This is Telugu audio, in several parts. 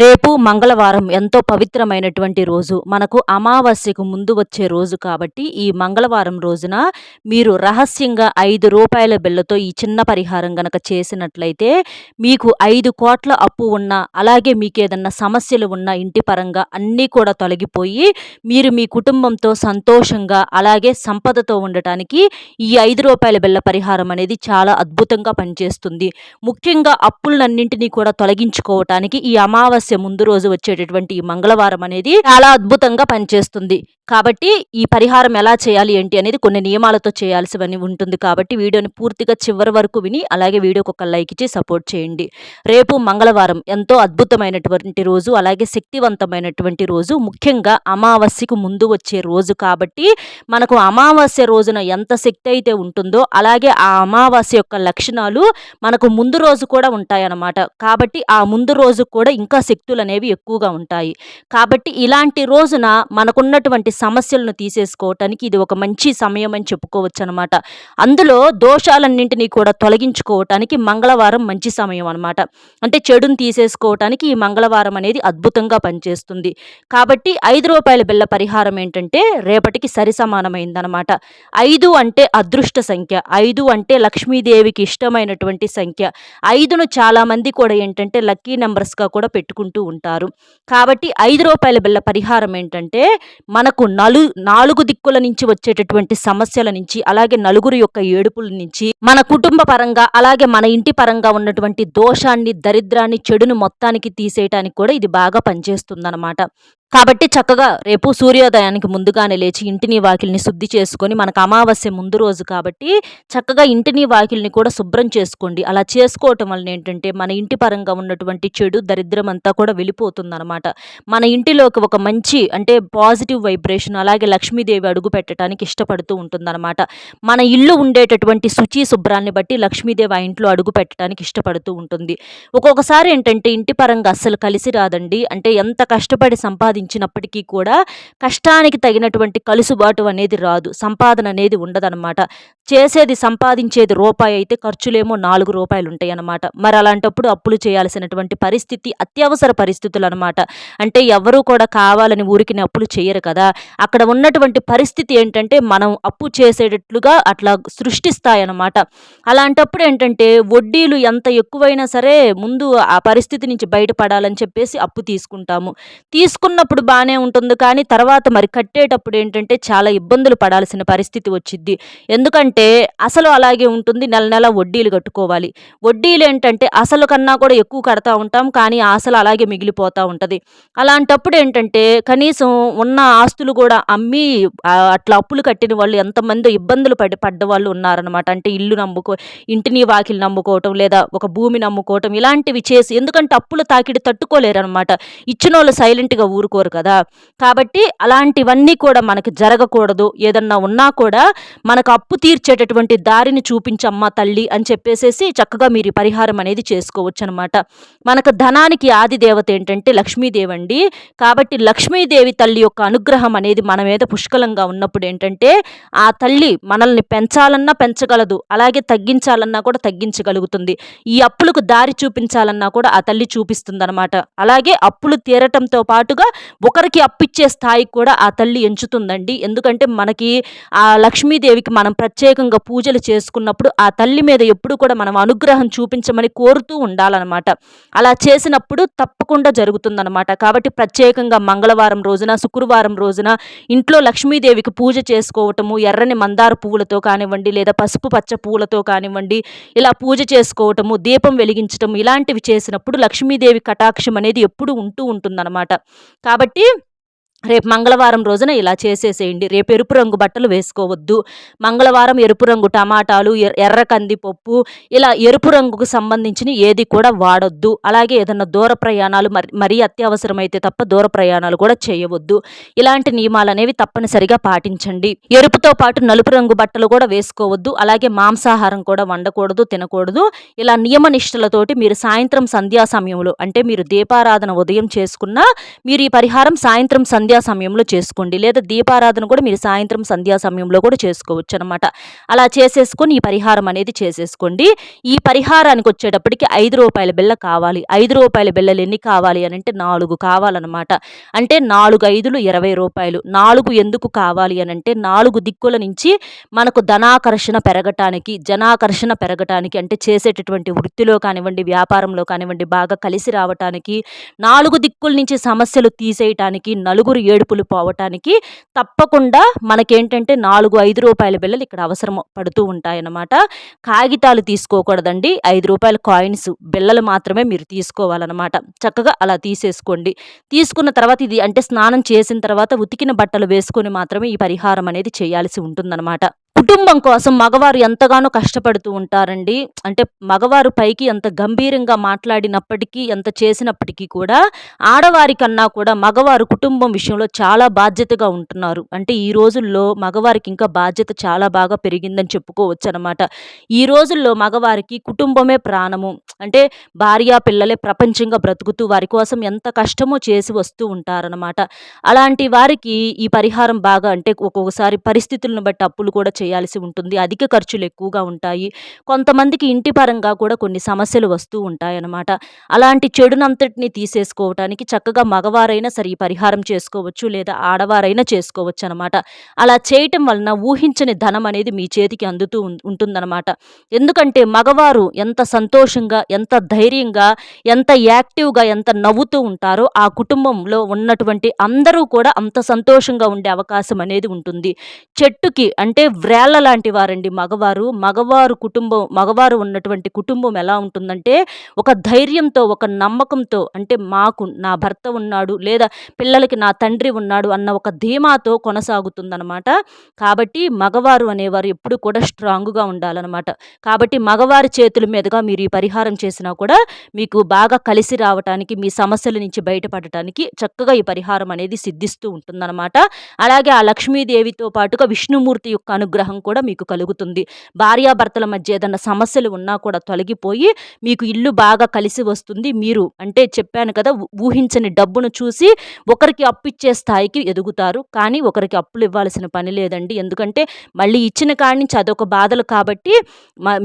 రేపు మంగళవారం ఎంతో పవిత్రమైనటువంటి రోజు. మనకు అమావాస్యకు ముందు వచ్చే రోజు కాబట్టి ఈ మంగళవారం రోజున మీరు రహస్యంగా ఐదు రూపాయల బిళ్ళతో ఈ చిన్న పరిహారం గనక చేసినట్లయితే మీకు ఐదు కోట్ల అప్పు ఉన్న అలాగే మీకు ఏదన్నా సమస్యలు ఉన్న ఇంటి పరంగా అన్నీ కూడా తొలగిపోయి మీరు మీ కుటుంబంతో సంతోషంగా అలాగే సంపదతో ఉండటానికి ఈ ఐదు రూపాయల బిళ్ళ పరిహారం అనేది చాలా అద్భుతంగా పనిచేస్తుంది. ముఖ్యంగా అప్పులన్నింటినీ కూడా తొలగించుకోవటానికి ఈ అమావాస్య ముందు రోజు వచ్చేటటువంటి ఈ మంగళవారం అనేది చాలా అద్భుతంగా పనిచేస్తుంది. కాబట్టి ఈ పరిహారం ఎలా చేయాలి ఏంటి అనేది కొన్ని నియమాలతో చేయాల్సి ఉంటుంది. కాబట్టి వీడియోని పూర్తిగా చివరి వరకు విని అలాగే వీడియోకి ఒక లైక్ ఇచ్చి సపోర్ట్ చేయండి. రేపు మంగళవారం ఎంతో అద్భుతమైనటువంటి రోజు అలాగే శక్తివంతమైనటువంటి రోజు ముఖ్యంగా అమావాస్యకు ముందు వచ్చే రోజు కాబట్టి మనకు అమావాస్య రోజున ఎంత శక్తి అయితే ఉంటుందో అలాగే ఆ అమావాస్య యొక్క లక్షణాలు మనకు ముందు రోజు కూడా ఉంటాయన్నమాట. కాబట్టి ఆ ముందు రోజు కూడా ఇంకా శక్తులు అనేవి ఎక్కువగా ఉంటాయి. కాబట్టి ఇలాంటి రోజున మనకున్నటువంటి సమస్యలను తీసేసుకోవటానికి ఇది ఒక మంచి సమయం అని చెప్పుకోవచ్చు అనమాట అందులో దోషాలన్నింటినీ కూడా తొలగించుకోవటానికి మంగళవారం మంచి సమయం అనమాట అంటే చెడుని తీసేసుకోవటానికి ఈ మంగళవారం అనేది అద్భుతంగా పనిచేస్తుంది. కాబట్టి ఐదు రూపాయల బిళ్ళ పరిహారం ఏంటంటే రేపటికి సరి సమానమైందనమాట. ఐదు అంటే అదృష్ట సంఖ్య. ఐదు అంటే లక్ష్మీదేవికి ఇష్టమైనటువంటి సంఖ్య. ఐదును చాలామంది కూడా ఏంటంటే లక్కీ నెంబర్స్గా కూడా పెట్టుకుంటూ ఉంటారు. కాబట్టి ఐదు రూపాయల బిళ్ళ పరిహారం ఏంటంటే మనకు నలు నాలుగు దిక్కుల నుంచి వచ్చేటటువంటి సమస్యల నుంచి అలాగే నలుగురు యొక్క ఏడుపుల నుంచి మన కుటుంబ పరంగా అలాగే మన ఇంటి పరంగా ఉన్నటువంటి దోషాన్ని దరిద్రాన్ని చెడును మొత్తానికి తీసేయటానికి కూడా ఇది బాగా పనిచేస్తుందన్నమాట. కాబట్టి చక్కగా రేపు సూర్యోదయానికి ముందుగానే లేచి ఇంటిని వాకిల్ని శుద్ధి చేసుకొని మనకు అమావాస్య ముందు రోజు కాబట్టి చక్కగా ఇంటిని వాకిల్ని కూడా శుభ్రం చేసుకోండి. అలా చేసుకోవటం వలన ఏంటంటే మన ఇంటి పరంగా ఉన్నటువంటి చెడు దరిద్రం అంతా కూడా వెళ్ళిపోతుందన్నమాట. మన ఇంటిలోకి ఒక మంచి అంటే పాజిటివ్ వైబ్రేషన్ అలాగే లక్ష్మీదేవి అడుగు పెట్టడానికి ఇష్టపడుతూ ఉంటుందన్నమాట. మన ఇల్లు ఉండేటటువంటి శుచి శుభ్రాన్ని బట్టి లక్ష్మీదేవి ఆ ఇంట్లో అడుగు పెట్టడానికి ఇష్టపడుతూ ఉంటుంది. ఒక్కొక్కసారి ఏంటంటే ఇంటి పరంగా అస్సలు కలిసి రాదండి. అంటే ఎంత కష్టపడి సంపాది సంపాదించినప్పటికీ కూడా కష్టానికి తగినటువంటి కలుసుబాటు అనేది రాదు. సంపాదన అనేది ఉండదన్నమాట. చేసేది సంపాదించేది రూపాయి అయితే ఖర్చులేమో నాలుగు రూపాయలు ఉంటాయి అన్నమాట మరి అలాంటప్పుడు అప్పులు చేయాల్సినటువంటి పరిస్థితి అత్యవసర పరిస్థితులు అనమాట అంటే ఎవరూ కూడా కావాలని ఊరికి అప్పులు చేయరు కదా. అక్కడ ఉన్నటువంటి పరిస్థితి ఏంటంటే మనం అప్పు చేసేటట్లుగా అట్లా సృష్టిస్తాయన్నమాట. అలాంటప్పుడు ఏంటంటే వడ్డీలు ఎంత ఎక్కువైనా సరే ముందు ఆ పరిస్థితి నుంచి బయటపడాలని చెప్పేసి అప్పు తీసుకుంటాము. తీసుకున్న ఉన్నప్పుడు బాగానే ఉంటుంది కానీ తర్వాత మరి కట్టేటప్పుడు ఏంటంటే చాలా ఇబ్బందులు పడాల్సిన పరిస్థితి వచ్చింది ఎందుకంటే అసలు అలాగే ఉంటుంది నెల నెల వడ్డీలు కట్టుకోవాలి. వడ్డీలు ఏంటంటే అసలు కన్నా కూడా ఎక్కువ కడతా ఉంటాం కానీ అసలు అలాగే మిగిలిపోతూ ఉంటుంది. అలాంటప్పుడు ఏంటంటే కనీసం ఉన్న ఆస్తులు కూడా అమ్మి అట్లా అప్పులు కట్టిన వాళ్ళు ఎంతమంది ఇబ్బందులు పడి పడ్డ వాళ్ళు ఉన్నారనమాట అంటే ఇల్లు నమ్ముకో ఇంటిని వాకిలు నమ్ముకోవటం లేదా ఒక భూమి నమ్ముకోవటం ఇలాంటివి చేసి ఎందుకంటే అప్పులు తాకిడి తట్టుకోలేరు అనమాట ఇచ్చిన వాళ్ళు సైలెంట్గా ఊరుకో కోరుకోరు కదా. కాబట్టి అలాంటివన్నీ కూడా మనకు జరగకూడదు. ఏదన్నా ఉన్నా కూడా మనకు అప్పు తీర్చేటటువంటి దారిని చూపించమ్మా తల్లి అని చెప్పేసేసి చక్కగా మీరు పరిహారం అనేది చేసుకోవచ్చు అనమాట మనకు ధనానికి ఆది దేవత ఏంటంటే లక్ష్మీదేవి అండి. కాబట్టి లక్ష్మీదేవి తల్లి యొక్క అనుగ్రహం అనేది మన మీద పుష్కలంగా ఉన్నప్పుడు ఏంటంటే ఆ తల్లి మనల్ని పెంచాలన్నా పెంచగలదు. అలాగే తగ్గించాలన్నా కూడా తగ్గించగలుగుతుంది. ఈ అప్పులకు దారి చూపించాలన్నా కూడా ఆ తల్లి చూపిస్తుంది అనమాట అలాగే అప్పులు తీరటంతో పాటుగా ఒకరికి అప్పిచ్చే స్థాయికి కూడా ఆ తల్లి ఎంచుతుందండి. ఎందుకంటే మనకి ఆ లక్ష్మీదేవికి మనం ప్రత్యేకంగా పూజలు చేసుకున్నప్పుడు ఆ తల్లి మీద ఎప్పుడు కూడా మనం అనుగ్రహం చూపించమని కోరుతూ ఉండాలన్నమాట. అలా చేసినప్పుడు తప్పకుండా జరుగుతుందన్నమాట. కాబట్టి ప్రత్యేకంగా మంగళవారం రోజున శుక్రవారం రోజున ఇంట్లో లక్ష్మీదేవికి పూజ చేసుకోవటము ఎర్రని మందార పువ్వులతో కానివ్వండి లేదా పసుపు పచ్చ పువ్వులతో కానివ్వండి ఇలా పూజ చేసుకోవటము దీపం వెలిగించటం ఇలాంటివి చేసినప్పుడు లక్ష్మీదేవి కటాక్షం అనేది ఎప్పుడు ఉంటూ ఉంటుందన్నమాట. కాబట్టి రేపు మంగళవారం రోజున ఇలా చేసేసేయండి. రేపు ఎరుపు రంగు బట్టలు వేసుకోవద్దు. మంగళవారం ఎరుపు రంగు టమాటాలు ఎర్ర కందిపప్పు ఇలా ఎరుపు రంగుకు సంబంధించిన ఏది కూడా వాడొద్దు. అలాగే ఏదన్నా దూర ప్రయాణాలు మరి మరీ అత్యవసరమైతే తప్ప దూర ప్రయాణాలు కూడా చేయవద్దు. ఇలాంటి నియమాలు అనేవి తప్పనిసరిగా పాటించండి. ఎరుపుతో పాటు నలుపు రంగు బట్టలు కూడా వేసుకోవద్దు. అలాగే మాంసాహారం కూడా వండకూడదు తినకూడదు. ఇలా నియమ నిష్టలతోటి మీరు సాయంత్రం సంధ్యా సమయంలో అంటే మీరు దీపారాధన ఉదయం చేసుకున్నా మీరు ఈ పరిహారం సాయంత్రం సంధ్య సంధ్యా సమయంలో చేసుకోండి. లేదా దీపారాధన కూడా మీరు సాయంత్రం సంధ్యా సమయంలో కూడా చేసుకోవచ్చు అనమాట అలా చేసేసుకొని ఈ పరిహారం అనేది చేసేసుకోండి. ఈ పరిహారానికి వచ్చేటప్పటికి ఐదు రూపాయల బిళ్ళ కావాలి. ఐదు రూపాయల బిళ్ళలు ఎన్ని కావాలి అని అంటే నాలుగు కావాలన్నమాట. అంటే నాలుగు ఐదులు ఇరవై రూపాయలు. నాలుగు ఎందుకు కావాలి అని అంటే నాలుగు దిక్కుల నుంచి మనకు ధనాకర్షణ పెరగటానికి జనాకర్షణ పెరగటానికి అంటే చేసేటటువంటి వృత్తిలో కానివ్వండి వ్యాపారంలో కానివ్వండి బాగా కలిసి రావటానికి నాలుగు దిక్కుల నుంచి సమస్యలు తీసేయటానికి నలుగురు ఏడుపులు పోవటానికి తప్పకుండా మనకేంటంటే నాలుగు ఐదు రూపాయల బిళ్ళలు ఇక్కడ అవసరం పడుతూ ఉంటాయన్నమాట. కాగితాలు తీసుకోకూడదండి. ఐదు రూపాయల కాయిన్స్ బిళ్ళలు మాత్రమే మీరు తీసుకోవాలన్నమాట. చక్కగా అలా తీసేసుకోండి. తీసుకున్న తర్వాత ఇది అంటే స్నానం చేసిన తర్వాత ఉతికిన బట్టలు వేసుకొని మాత్రమే ఈ పరిహారం అనేది చేయాల్సి ఉంటుందన్నమాట. కుటుంబం కోసం మగవారు ఎంతగానో కష్టపడుతూ ఉంటారండి. అంటే మగవారు పైకి ఎంత గంభీరంగా మాట్లాడినప్పటికీ ఎంత చేసినప్పటికీ కూడా ఆడవారి కన్నా కూడా మగవారు కుటుంబం విషయంలో చాలా బాధ్యతగా ఉంటున్నారు. అంటే ఈ రోజుల్లో మగవారికి ఇంకా బాధ్యత చాలా బాగా పెరిగిందని చెప్పుకోవచ్చు అనమాట ఈ రోజుల్లో మగవారికి కుటుంబమే ప్రాణము. అంటే భార్య పిల్లలే ప్రపంచంగా బ్రతుకుతూ వారి కోసం ఎంత కష్టమో చేసి వస్తూ ఉంటారనమాట. అలాంటి వారికి ఈ పరిహారం బాగా అంటే ఒక్కొక్కసారి పరిస్థితులను బట్టి అప్పులు కూడా చేయాల్సి ఉంటుంది. అధిక ఖర్చులు ఎక్కువగా ఉంటాయి. కొంతమందికి ఇంటి పరంగా కూడా కొన్ని సమస్యలు వస్తూ ఉంటాయన్నమాట. అలాంటి చెడునంతటిని తీసేసుకోవటానికి చక్కగా మగవారైనా సరే పరిహారం చేసుకోవచ్చు లేదా ఆడవారైనా చేసుకోవచ్చు అనమాట అలా చేయటం వలన ఊహించని ధనం అనేది మీ చేతికి అందుతూ ఉంటుందన్నమాట. ఎందుకంటే మగవారు ఎంత సంతోషంగా ఎంత ధైర్యంగా ఎంత యాక్టివ్గా ఎంత నవ్వుతూ ఉంటారో ఆ కుటుంబంలో ఉన్నటువంటి అందరూ కూడా అంత సంతోషంగా ఉండే అవకాశం అనేది ఉంటుంది. చెట్టుకి అంటే వ్రేళ్ళ లాంటి వారండి మగవారు. మగవారు కుటుంబం మగవారు ఉన్నటువంటి కుటుంబం ఎలా ఉంటుందంటే ఒక ధైర్యంతో ఒక నమ్మకంతో అంటే మాకు నా భర్త ఉన్నాడు లేదా పిల్లలకి నా తండ్రి ఉన్నాడు అన్న ఒక ధీమాతో కొనసాగుతుందనమాట కాబట్టి మగవారు అనేవారు ఎప్పుడు కూడా స్ట్రాంగ్గా ఉండాలన్నమాట. కాబట్టి మగవారి చేతుల మీదుగా మీరు ఈ పరిహారం చేసినా కూడా మీకు బాగా కలిసి రావటానికి మీ సమస్యల నుంచి బయటపడటానికి చక్కగా ఈ పరిహారం అనేది సిద్ధిస్తూ ఉంటుందన్నమాట. అలాగే ఆ లక్ష్మీదేవితో పాటుగా విష్ణుమూర్తి యొక్క అనుగ్రహం కూడా మీకు కలుగుతుంది. భార్యాభర్తల మధ్య ఏదైనా సమస్యలు ఉన్నా కూడా తొలగిపోయి మీకు ఇల్లు బాగా కలిసి వస్తుంది. మీరు అంటే చెప్పాను కదా ఊహించని డబ్బును చూసి ఒకరికి అప్పు ఇచ్చే స్థాయికి ఎదుగుతారు. కానీ ఒకరికి అప్పులు ఇవ్వాల్సిన పని లేదండి. ఎందుకంటే మళ్ళీ ఇచ్చిన కాడి నుంచి అదొక బాధలు కాబట్టి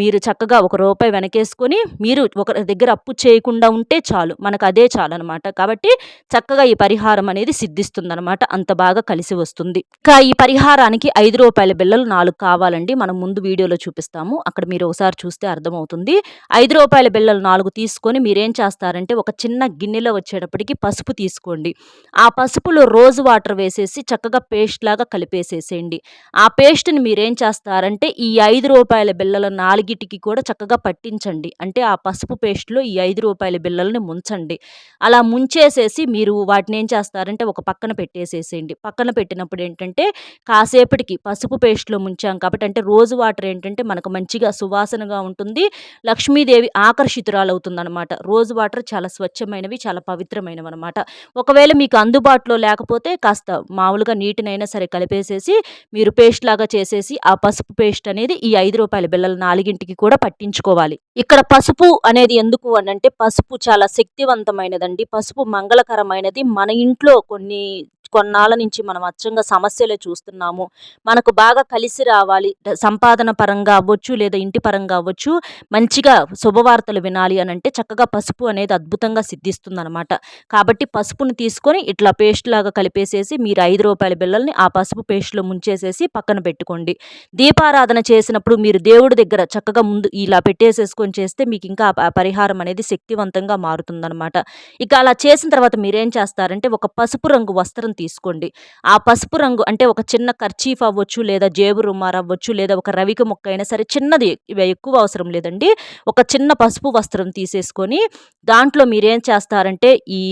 మీరు చక్కగా ఒక రూపాయి వెనకేసుకొని మీరు ఒకరి దగ్గర అప్పు చేయకుండా ఉంటే చాలు. మనకు అదే చాలు అనమాట కాబట్టి చక్కగా ఈ పరిహారం అనేది సిద్ధిస్తుందనమాట. అంత బాగా కలిసి వస్తుంది. ఇంకా ఈ పరిహారానికి ఐదు రూపాయల బిల్లలు నాలుగు కావాలండి. మనం ముందు వీడియోలో చూపిస్తాము. అక్కడ మీరు ఒకసారి చూస్తే అర్థమవుతుంది. ఐదు రూపాయల బిల్లలు నాలుగు తీసుకొని మీరేం చేస్తారంటే ఒక చిన్న గిన్నెలో వచ్చేటప్పటికి పసుపు తీసుకోండి. ఆ పసుపులో రోజు వాటర్ వేసేసి చక్కగా పేస్ట్ లాగా కలిపేసేసేయండి. ఆ పేస్ట్ని మీరేం చేస్తారంటే ఈ ఐదు రూపాయల బిళ్ళల నాలుగిటికి కూడా చక్కగా పట్టించండి. అంటే ఆ పసుపు పేస్ట్లో ఈ ఐదు రూపాయల బిల్లల్ని ముంచండి. అలా ముంచేసేసి మీరు వాటిని ఏం చేస్తారంటే ఒక పక్కన పెట్టేసేసేయండి. పక్కన పెట్టినప్పుడు ఏంటంటే కాసేపటికి పసుపు పేస్ట్లో ఉంచాం. కాబట్టి అంటే రోజు వాటర్ ఏంటంటే మనకు మంచిగా సువాసనగా ఉంటుంది. లక్ష్మీదేవి ఆకర్షితురాలవుతుందనమాట రోజు వాటర్ చాలా స్వచ్ఛమైనవి చాలా పవిత్రమైనవి అనమాట ఒకవేళ మీకు అందుబాటులో లేకపోతే కాస్త మామూలుగా నీటినైనా సరే కలిపేసేసి మీరు పేస్ట్ లాగా చేసేసి ఆ పసుపు పేస్ట్ అనేది ఈ ఐదు రూపాయల బిల్లలు నాలుగింటికి కూడా పట్టించుకోవాలి. ఇక్కడ పసుపు అనేది ఎందుకు అనంటే పసుపు చాలా శక్తివంతమైనదండి. పసుపు మంగళకరమైనది. మన ఇంట్లో కొన్ని కొన్నాళ్ళ నుంచి మనం అచ్చంగా సమస్యలే చూస్తున్నాము. మనకు బాగా కలిసి రావాలి. సంపాదన పరంగా అవ్వచ్చు లేదా ఇంటి పరంగా అవ్వచ్చు మంచిగా శుభవార్తలు వినాలి అని అంటే చక్కగా పసుపు అనేది అద్భుతంగా సిద్ధిస్తుందనమాట కాబట్టి పసుపుని తీసుకొని ఇట్లా పేస్ట్ లాగా కలిపేసేసి మీరు ఐదు రూపాయల బిల్లల్ని ఆ పసుపు పేస్ట్లో ముంచేసేసి పక్కన పెట్టుకోండి. దీపారాధన చేసినప్పుడు మీరు దేవుడి దగ్గర చక్కగా ముందు ఇలా పెట్టేసేసుకొని చేస్తే మీకు ఇంకా పరిహారం అనేది శక్తివంతంగా మారుతుందనమాట ఇక అలా చేసిన తర్వాత మీరేం చేస్తారంటే ఒక పసుపు రంగు వస్త్రం తీసుకోండి. ఆ పసుపు రంగు అంటే ఒక చిన్న కర్చీఫ్ అవ్వచ్చు లేదా జేబు రుమార్ అవ్వచ్చు లేదా ఒక రవిక ముక్క అయినా సరే చిన్నది ఇవి ఎక్కువ అవసరం లేదండి. ఒక చిన్న పసుపు వస్త్రం తీసేసుకొని దాంట్లో మీరేం చేస్తారంటే ఈ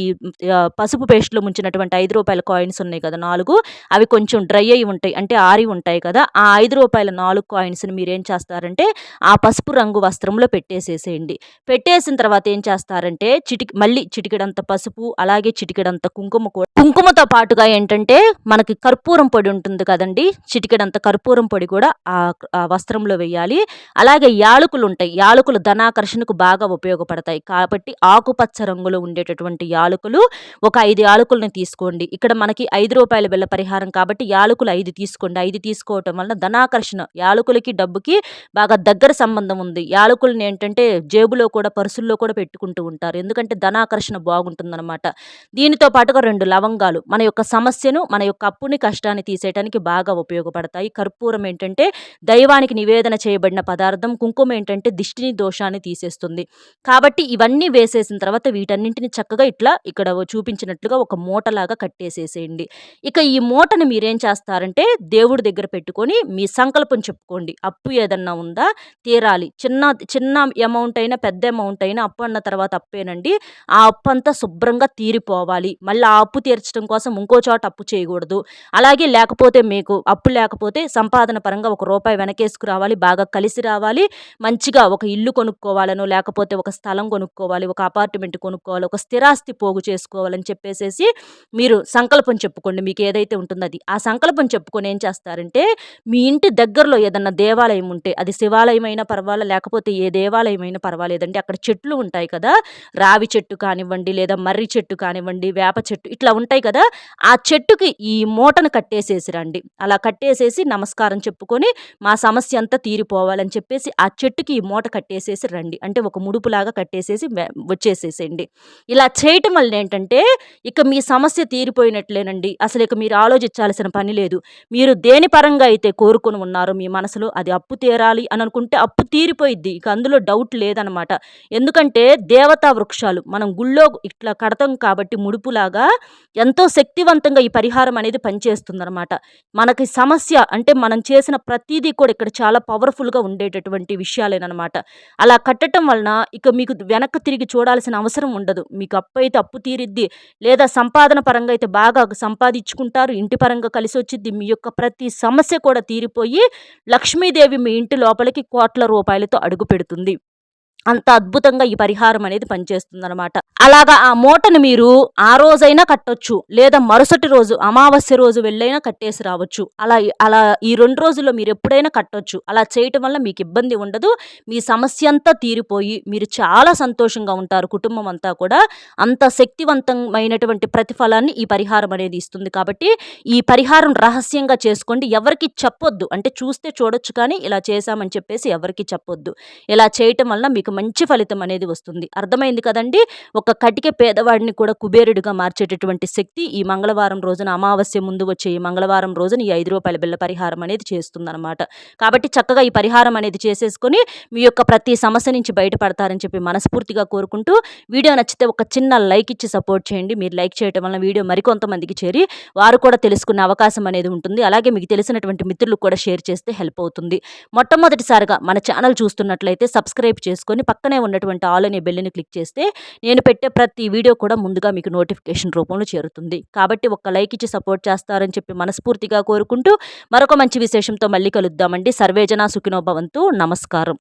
పసుపు పేస్ట్లో ముంచినటువంటి ఐదు రూపాయల కాయిన్స్ ఉన్నాయి కదా నాలుగు అవి కొంచెం డ్రై అయి ఉంటాయి అంటే ఆరి ఉంటాయి కదా ఆ ఐదు రూపాయల నాలుగు కాయిన్స్ని మీరేం చేస్తారంటే ఆ పసుపు రంగు వస్త్రంలో పెట్టేసేసేయండి. పెట్టేసిన తర్వాత ఏం చేస్తారంటే చిటికి మళ్ళీ చిటికెడంత పసుపు అలాగే చిటికెడంత కుంకుమ కూడా కుంకుమతో పాటుగా చివరగా ఏంటంటే మనకి కర్పూరం పొడి ఉంటుంది కదండి. చిటికెడంత కర్పూరం పొడి కూడా ఆ వస్త్రంలో వేయాలి. అలాగే యాలకులు ఉంటాయి. యాలకులు ధనాకర్షణకు బాగా ఉపయోగపడతాయి. కాబట్టి ఆకుపచ్చ రంగులో ఉండేటటువంటి యాలకులు ఒక ఐదు యాలకులను తీసుకోండి. ఇక్కడ మనకి ఐదు రూపాయల బిల్ల పరిహారం కాబట్టి యాలకులు ఐదు తీసుకోండి. ఐదు తీసుకోవటం వలన ధనాకర్షణ యాలకులకి డబ్బుకి బాగా దగ్గర సంబంధం ఉంది. యాలకులను ఏంటంటే జేబులో కూడా పర్సుల్లో కూడా పెట్టుకుంటూ ఉంటారు. ఎందుకంటే ధనాకర్షణ బాగుంటుందన్నమాట. దీనితో పాటుగా రెండు లవంగాలు. మన యొక్క సమస్యను మన యొక్క అప్పుని కష్టాన్ని తీసేయడానికి బాగా ఉపయోగపడతాయి. కర్పూరం ఏంటంటే దైవానికి నివేదన చేయబడిన పదార్థం కుంకుమ ఏంటంటే దిష్టిని దోషాన్ని తీసేస్తుంది. కాబట్టి ఇవన్నీ వేసేసిన తర్వాత వీటన్నింటిని చక్కగా ఇట్లా ఇక్కడ చూపించినట్లుగా ఒక మూటలాగా కట్టేసేసేయండి. ఇక ఈ మూటను మీరేం చేస్తారంటే దేవుడి దగ్గర పెట్టుకొని మీ సంకల్పం చెప్పుకోండి. అప్పు ఏదన్నా ఉందా? తీరాలి. చిన్న చిన్న అమౌంట్ అయినా పెద్ద అమౌంట్ అయినా అప్పు అన్న తర్వాత అప్పేనండి. ఆ అప్పు అంతా శుభ్రంగా తీరిపోవాలి. మళ్ళీ ఆ అప్పు తీర్చడం కోసం ఇంకో చోట అప్పు చేయకూడదు. అలాగే లేకపోతే మీకు అప్పు లేకపోతే సంపాదన పరంగా ఒక రూపాయి వెనకేసుకురావాలి బాగా కలిసి రావాలి మంచిగా ఒక ఇల్లు కొనుక్కోవాలనో లేకపోతే ఒక స్థలం కొనుక్కోవాలి ఒక అపార్ట్మెంట్ కొనుక్కోవాలి ఒక స్థిరాస్తి పోగు చేసుకోవాలని చెప్పేసేసి మీరు సంకల్పం చెప్పుకోండి. మీకు ఏదైతే ఉంటుందో అది. ఆ సంకల్పం చెప్పుకొని ఏం చేస్తారంటే మీ ఇంటి దగ్గరలో ఏదన్నా దేవాలయం ఉంటే అది శివాలయం అయినా పర్వాలేదు లేకపోతే ఏ దేవాలయం అయినా పర్వాలేదంటే అక్కడ చెట్లు ఉంటాయి కదా రావి చెట్టు కానివ్వండి లేదా మర్రి చెట్టు కానివ్వండి వేప చెట్టు ఇట్లా ఉంటాయి కదా ఆ ఆ చెట్టుకి ఈ మూటను కట్టేసేసి రండి. అలా కట్టేసేసి నమస్కారం చెప్పుకొని మా సమస్య అంతా తీరిపోవాలని చెప్పేసి ఆ చెట్టుకి ఈ మూట కట్టేసేసి రండి. అంటే ఒక ముడుపులాగా కట్టేసేసి వచ్చేసేసేయండి. ఇలా చేయటం వల్ల ఏంటంటే ఇక మీ సమస్య తీరిపోయినట్లేనండి. అసలు ఇక మీరు ఆలోచించాల్సిన పని లేదు. మీరు దేని పరంగా అయితే కోరుకుని ఉన్నారో మీ మనసులో అది అప్పు తీరాలి అని అనుకుంటే అప్పు తీరిపోయిద్ది. ఇక అందులో డౌట్ లేదనమాట. ఎందుకంటే దేవతా వృక్షాలు మనం గుళ్ళో ఇట్లా కడతాం కాబట్టి ముడుపులాగా ఎంతో శక్తివంతంగా ఈ పరిహారం అనేది పనిచేస్తుందన్నమాట. మనకి సమస్య అంటే మనం చేసిన ప్రతిదీ కూడా ఇక్కడ చాలా పవర్ఫుల్గా ఉండేటటువంటి విషయాలేనమాట అలా కట్టడం వలన ఇక మీకు వెనక్కి తిరిగి చూడాల్సిన అవసరం ఉండదు. మీకు అప్పు అయితే అప్పు తీరిద్ది. లేదా సంపాదన పరంగా అయితే బాగా సంపాదించుకుంటారు. ఇంటి పరంగా కలిసి వచ్చింది మీ యొక్క ప్రతి సమస్య కూడా తీరిపోయి లక్ష్మీదేవి మీ ఇంటి లోపలికి కోట్ల రూపాయలతో అడుగు పెడుతుంది. అంత అద్భుతంగా ఈ పరిహారం అనేది పనిచేస్తుందన్నమాట. అలాగా ఆ మూటను మీరు ఆ రోజైనా కట్టొచ్చు లేదా మరుసటి రోజు అమావాస్య రోజు వెళ్ళైనా కట్టేసి రావచ్చు. అలా అలా ఈ రెండు రోజుల్లో మీరు ఎప్పుడైనా కట్టొచ్చు. అలా చేయటం వల్ల మీకు ఇబ్బంది ఉండదు మీ సమస్య అంతా తీరిపోయి మీరు చాలా సంతోషంగా ఉంటారు కుటుంబం అంతా కూడా. అంత శక్తివంతమైనటువంటి ప్రతిఫలాన్ని ఈ పరిహారం అనేది ఇస్తుంది కాబట్టి ఈ పరిహారం రహస్యంగా చేసుకోండి. ఎవరికి చెప్పొద్దు. అంటే చూస్తే చూడొచ్చు కానీ ఇలా చేశామని చెప్పేసి ఎవరికి చెప్పొద్దు. ఇలా చేయటం వల్ల మీకు మీకు మంచి ఫలితం అనేది వస్తుంది. అర్థమైంది కదండి? ఒక కటిక పేదవాడిని కూడా కుబేరుడిగా మార్చేటటువంటి శక్తి ఈ మంగళవారం రోజున అమావాస్య ముందు వచ్చే ఈ మంగళవారం రోజున ఈ ఐదు రూపాయల బిల్ల పరిహారం అనేది చేస్తుందన్నమాట. కాబట్టి చక్కగా ఈ పరిహారం అనేది చేసేసుకొని మీ యొక్క ప్రతి సమస్య నుంచి బయటపడతారని చెప్పి మనస్ఫూర్తిగా కోరుకుంటూ వీడియో నచ్చితే ఒక చిన్న లైక్ ఇచ్చి సపోర్ట్ చేయండి. మీరు లైక్ చేయడం వల్ల వీడియో మరికొంతమందికి చేరి వారు కూడా తెలుసుకునే అవకాశం అనేది ఉంటుంది. అలాగే మీకు తెలిసినటువంటి మిత్రులకు కూడా షేర్ చేస్తే హెల్ప్ అవుతుంది. మొట్టమొదటిసారిగా మన ఛానల్ చూస్తున్నట్లయితే సబ్స్క్రైబ్ చేసుకొని చేసుకొని పక్కనే ఉన్నటువంటి ఆల్ అనే బెల్లిని క్లిక్ చేస్తే నేను పెట్టే ప్రతి వీడియో కూడా ముందుగా మీకు నోటిఫికేషన్ రూపంలో చేరుతుంది. కాబట్టి ఒక లైక్ ఇచ్చి సపోర్ట్ చేస్తారని చెప్పి మనస్ఫూర్తిగా కోరుకుంటూ మరొక మంచి విశేషంతో మళ్ళీ కలుద్దామండి. సర్వేజన సుఖినోభవంతు నమస్కారం.